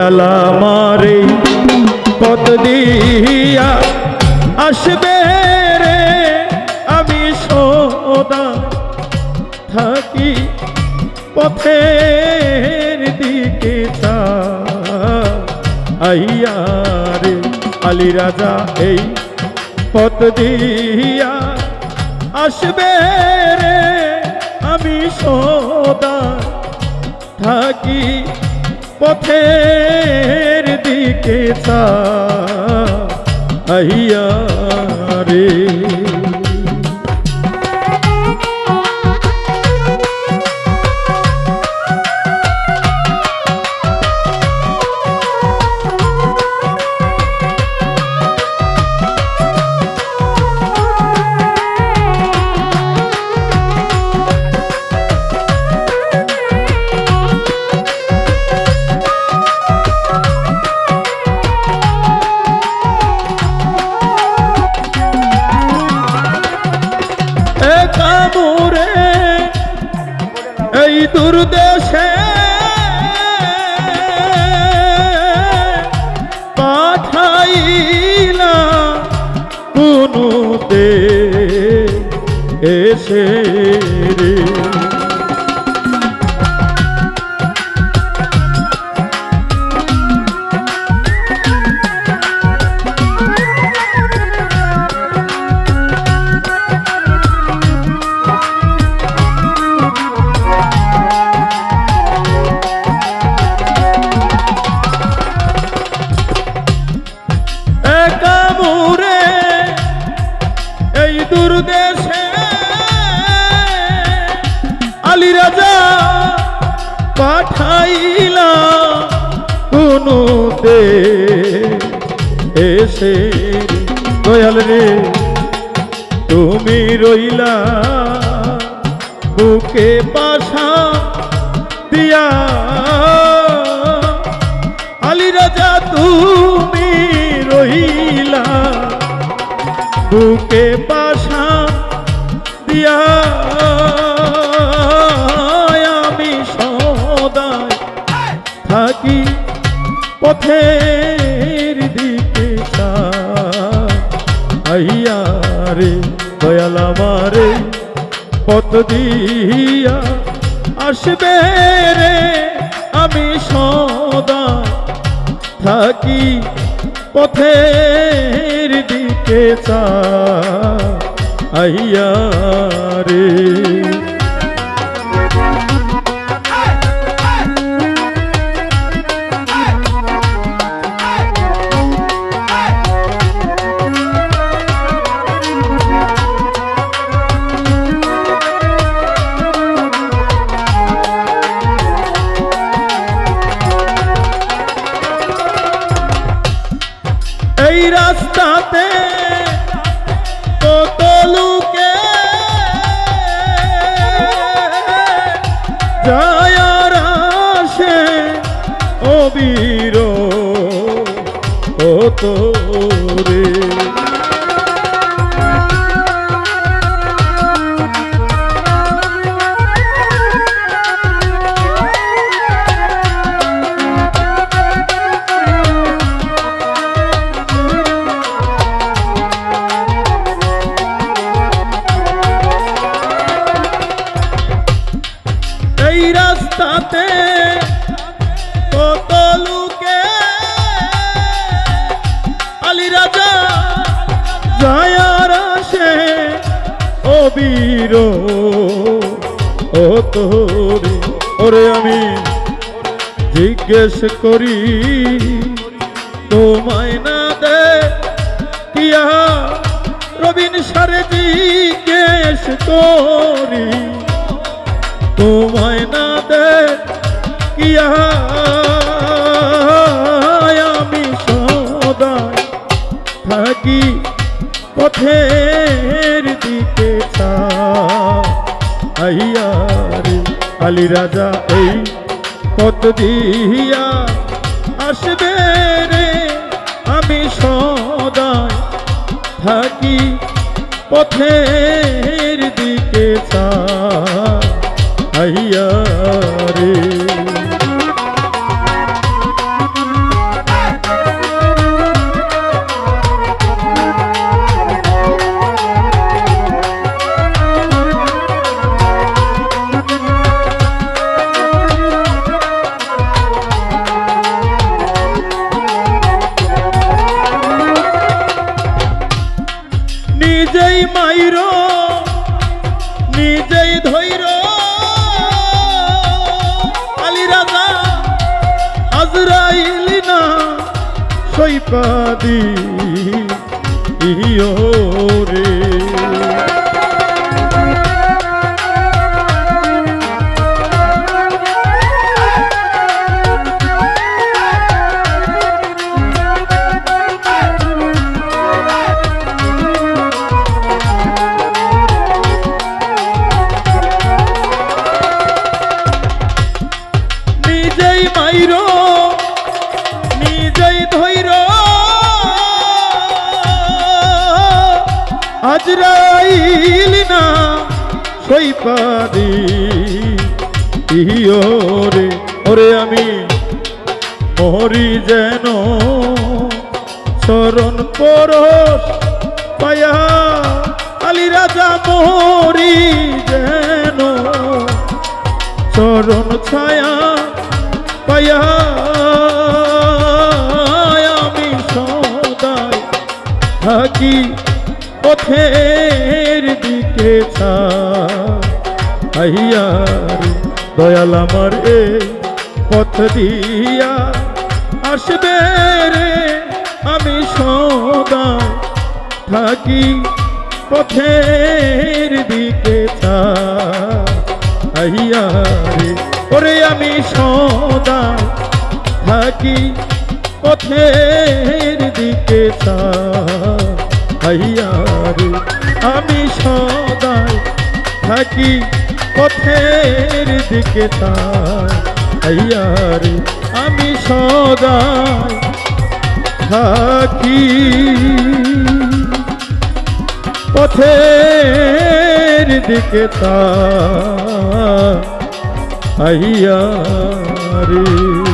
আমারে পদ দিয়া আসবে রে। আমি সদা থাকি পথের দিকে আইয়া রে আলী রাজা, এই পথ দিয়া আসবে রে। আমি সদা থাকি পথের দিকে তা আহিয়া রে। এই দুর্দেশে পাঠাইলা কোনুতে এসে পাঠাইলা কোনুতে। এসে দয়াল রে, তুমি রইলা বুকে পাশা দিয়া। আলী রাজা, তুমি রহিলা বুকে পাশা দিয়া। পথের দিকে আইয়া রে, দয়াল আমারে পথ দিয়া আসবে রে, আমি সদা থাকি পথের দিকে আইয়া রে। এই রাস্তাতে কত লোকে জয়ার আসে অবির কত রে ও তোরে, ওরে আমি জিজ্ঞেস করি, তোমায় না দে রবিন সারে জিজ্ঞেস করি, তোমায় না দে আমি সদায় থাকি পথের আলী রাজা, এই পথ দিয়া আসবে রে। আমি সদায় থাকি পথের দিকে চা আইয়া রে। সৈপাদি ইয়ো আজরাইল না সৈপাদি ইয়ো রে ওরে আমি মরি যেন, শরণ পরশ পায়া, আলী রাজা মরি যেন চরণ ছায়া পায়া। আমি সদায় থাকি পথের দিকে ছাইয়ার দয়াল আমার এ পথ দিয়া আসবে রে। আমি সদাই থাকি পথের দিকে ছাইয়ারে ওরে আমি সদা থাকি পথের দিকে ছাইয়ারে আমি সদাই থাকি পথের দিকে ছাইয়ারে আমি সদাই থাকি পথের দিকে তা আইয়া রে।